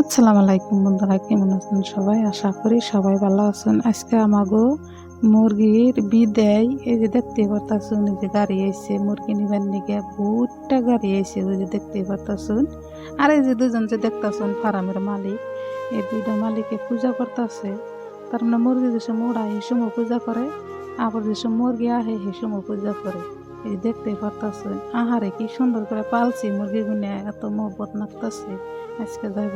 আসসালামু আলাইকুম বন্ধুরা, কেমন আছেন সবাই? আশা করি সবাই ভালো আছেন। আজকে আমাগো মুরগির বিদায়। এই যে দেখতে পারতাছুন, এই যে গাড়ি আইছে, মুরগি নিবার নিগে বহুতটা গাড়ি আইছে, ওই যে দেখতে পারতাছুন। আর এই যে দুজন যে দেখতাছুন ফার্মের মালিক, এই দুইটা মালিকে পূজা করতেছে। তার মানে মুরগি যে ওড়ায় সেই সময় পূজা করে, আবার যে মুরগি আহে, সেই সময় পূজা করে। এই দেখতে পারতাছুন। আহারে কি সুন্দর করে পালছি মুরগি গুনে এত মহব্বত নাকতাছে আজকে যাইব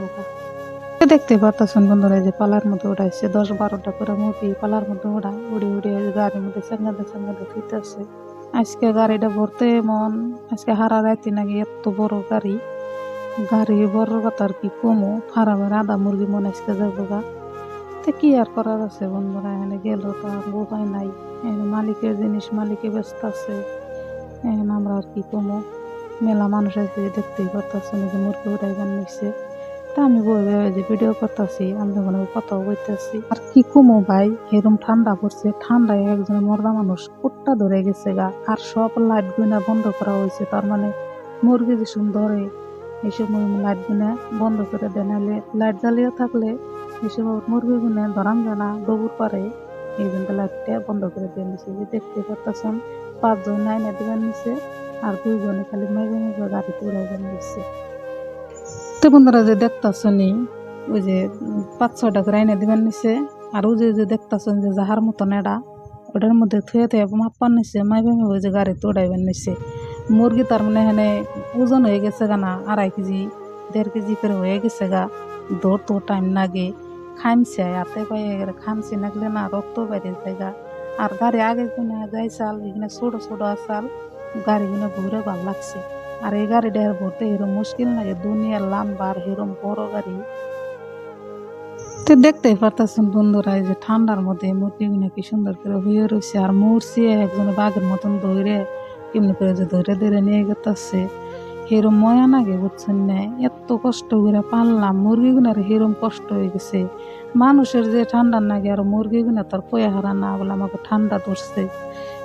দেখতে পারতেছেন বন্ধুরা যে পালার মধ্যে উড়াইছে দশ বারোটা করে মুরগি পালার মধ্যে উড়ায় উড়ে উড়ে গাড়ির মধ্যে সাঙ্গাতে সাঙ্গাতে ফিরতেছে। আজকে গাড়িটা ভরতে মন, আজকে হারা রাইতে নাকি এত বড় গাড়ি। গাড়ি বড় কথা আর কি কমো, ফার্মের আদা মুরগি মনে আজকে যাব গা। তো কি আর করার আছে বন্ধুরা, এখানে গেল তো আর উপায় নাই। মালিকের জিনিস মালিকে ব্যস্ত আছে। এখানে আমরা আর কি কমো? মেলা মানুষ আছে দেখতেই পারতেছেন যে মুরগি উড়াইবার নিচ্ছে তা আমি যে ভিডিও করতেছি, আমি যখন কথাও বলতেছি আর কি কমো ভাই এরকম ঠান্ডা পড়ছে, ঠান্ডায় একজন মরদা মানুষ কুট্টা ধরে গেছে গা, আর সব লাইট গুনা বন্ধ করা হয়েছে তার মানে মুরগি যে সুন্দরে এই সময় লাইট গুনা বন্ধ করে দেয়, নাহলে লাইট জ্বালিয়ে থাকলে এই সময় মুরগি গুনে ধরান যায় না পারে, এই জন্য লাইটটা বন্ধ করে দিয়ে নিছে যে দেখতে পারতেছেন, পাঁচজন নাইনে দিবেন নিছে আর দুইজনে খালি মেজে মেজে গাড়িতে উড়াইবেন দিচ্ছে তো বন্ধুরা যে দেখতাছনি, ওই যে পাঁচ ছয়টা করে আইনে দিবেন নিছে, আর ওই যে যে দেখতাছেন যে যাহার মতন এডা ওটার মধ্যে থুয়ে থুয়ে মাপান নিছে মাইবে মাইবে যে গাড়িতে উড়াইবেন নিছে। মুরগি তার মানে এখানে ওজন হয়ে গেছে গা না, আড়াই কেজি, দেড় কেজি করে হয়ে গেছে গা, দৌড় তো টাইম লাগে খামছে, হাতে পায়ে খামছে, নাগলে না রক্ত বাইরে যায় গা। আর গাড়ি আগে কিনে যাই চাল, এখানে ছোট ছোট চাল গাড়িগুলো ঘুরে ভালো লাগছে। আর এই গাড়িটা ভরতে এরকম মুশকিল লাগে দুনিয়ার লাম্বার হিরম বড় গাড়ি। তো দেখতেই পারতেছেন বন্ধুরা, এই যে ঠান্ডার মধ্যে মুরগিগুলো কি সুন্দর করে হয়ে রয়েছে আর মরছে একজনে বাঘের মতন ধরে কেমনি করে যে ধরে ধরে নিয়ে গেতেছে। হেরম ময়া নাগে, বুঝছেন না? এত কষ্ট করে পারলাম মুরগিগুনার হেরম কষ্ট হয়ে গেছে। মানুষের যে ঠান্ডার নাগে আর মুরগিগুনা তার পয়া হারা না বলে আমাকে ঠান্ডা ধরছে।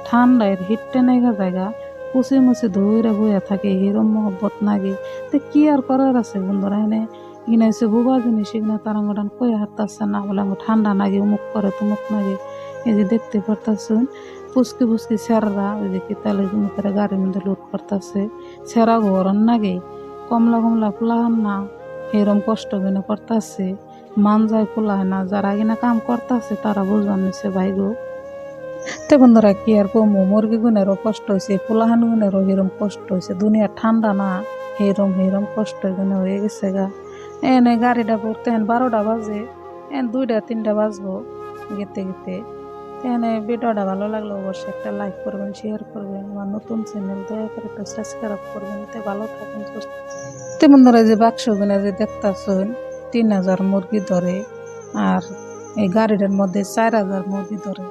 ঠান্ডায় হিটটা নেগা জায়গা। কুচি মুচি ধরে বইয়া থাকে হিরম মহব্বত নাগে তো কি আর করার আছে বন্ধুরা এনে ইনে এসে বুবা জিনিস এগুলো তার আঙ্গটান কয়ে হারতাছে না বলে আমার ঠান্ডা নাগে উমুক করে তুমুক নাগে। এই যে দেখতে পারতাছেন পুচকি পুচকি সেররা ওই যে তালে করে গাড়ির মধ্যে লুট করতেছে সেরা গরম নাগে, কমলা কমলা ফুলাহান না এরম কষ্ট বিনা করতেছে মান যায় ফুলায় না যারা কিনা কাম করতেছে তারা বুঝবার নিছে ভাই গো তে বন্ধুরা কি আর কমু মুরগি গুনেরও কষ্ট হয়েছে পোলাহান গুনেরও এরম কষ্ট হয়েছে দুনিয়া ঠান্ডা না হেরম হেরম কষ্ট এখানে হয়ে গেছে গা। এনে গাড়িটা পড়তে এন বারোটা বাজে, এন দুইটা তিনটা বাজবো গেতে গেতে। এনে ভিডিওটা ভালো লাগলে অবশ্যই একটা লাইক করবেন শেয়ার করবেন, আমার নতুন চ্যানেল দয়া করে একটা সাবস্ক্রাইব করবেন তে ভালো থাকেন তে বন্ধুরা যে বাক্স গুনে যে দেখতাছেন, তিন হাজার মুরগি ধরে, আর এই গাড়িটার মধ্যে চার হাজার মুরগি ধরে।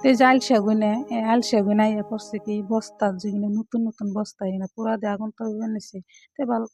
তো এই যে আল সেগুনে এই আলসা গুনে ইয়ে করছে কি, বস্তা যেগুলো নতুন নতুন বস্তা এগুলো পুরা দিয়ে আগুন তো নিছে। তে ভালো